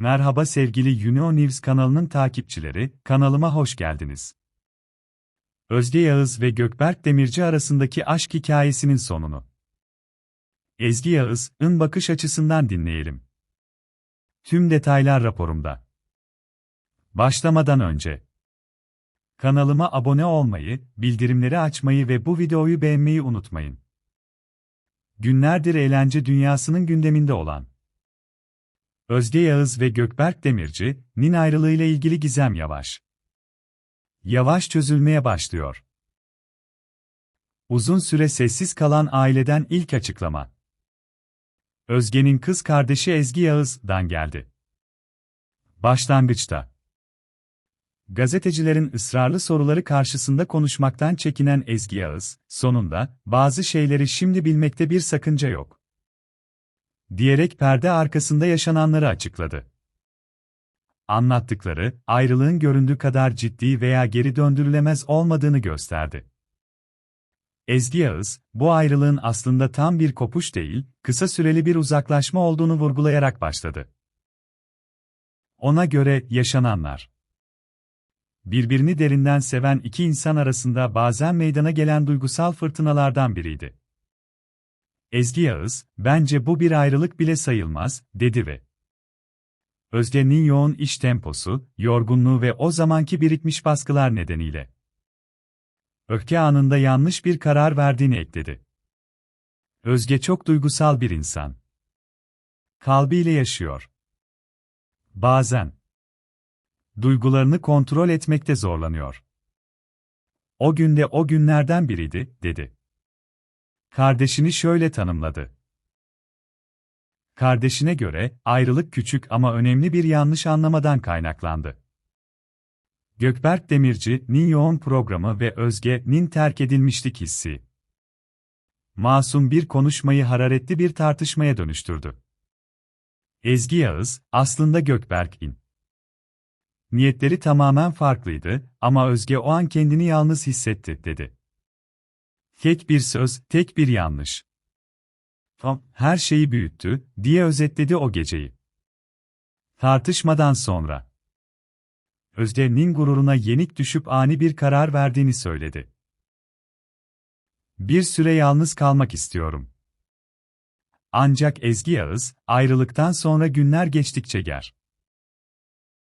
Merhaba sevgili Uno News kanalının takipçileri, kanalıma hoş geldiniz. Özge Yağız ve Gökberk Demirci arasındaki aşk hikayesinin sonunu. Ezgi Yağız'ın bakış açısından dinleyelim. Tüm detaylar raporumda. Başlamadan önce kanalıma abone olmayı, bildirimleri açmayı ve bu videoyu beğenmeyi unutmayın. Günlerdir eğlence dünyasının gündeminde olan Özge Yağız ve Gökberk Demirci'nin ayrılığıyla ilgili gizem yavaş. Yavaş çözülmeye başlıyor. Uzun süre sessiz kalan aileden ilk açıklama. Özge'nin kız kardeşi Ezgi Yağız'dan geldi. Başlangıçta Gazetecilerin ısrarlı soruları karşısında konuşmaktan çekinen Ezgi Yağız, sonunda, bazı şeyleri şimdi bilmekte bir sakınca yok. Diyerek perde arkasında yaşananları açıkladı. Anlattıkları, ayrılığın göründüğü kadar ciddi veya geri döndürülemez olmadığını gösterdi. Ezgi Yağız, bu ayrılığın aslında tam bir kopuş değil, kısa süreli bir uzaklaşma olduğunu vurgulayarak başladı. Ona göre, yaşananlar birbirini derinden seven iki insan arasında bazen meydana gelen duygusal fırtınalardan biriydi. Ezgi Yağız, bence bu bir ayrılık bile sayılmaz, dedi ve Özge'nin yoğun iş temposu, yorgunluğu ve o zamanki birikmiş baskılar nedeniyle öfke anında yanlış bir karar verdiğini ekledi. Özge çok duygusal bir insan. Kalbiyle yaşıyor. Bazen duygularını kontrol etmekte zorlanıyor. O günde o günlerden biriydi, dedi. Kardeşini şöyle tanımladı. Kardeşine göre, ayrılık küçük ama önemli bir yanlış anlamadan kaynaklandı. Gökberk Demirci'nin yoğun programı ve Özge'nin terk edilmişlik hissi. Masum bir konuşmayı hararetli bir tartışmaya dönüştürdü. Ezgi Yağız, aslında Gökberk'in Niyetleri tamamen farklıydı ama Özge o an kendini yalnız hissetti, dedi. Tek bir söz, tek bir yanlış. Tom, her şeyi büyüttü, diye özetledi o geceyi. Tartışmadan sonra. Özge'nin gururuna yenik düşüp ani bir karar verdiğini söyledi. Bir süre yalnız kalmak istiyorum. Ancak Ezgi Yağız, ayrılıktan sonra günler geçtikçe ger.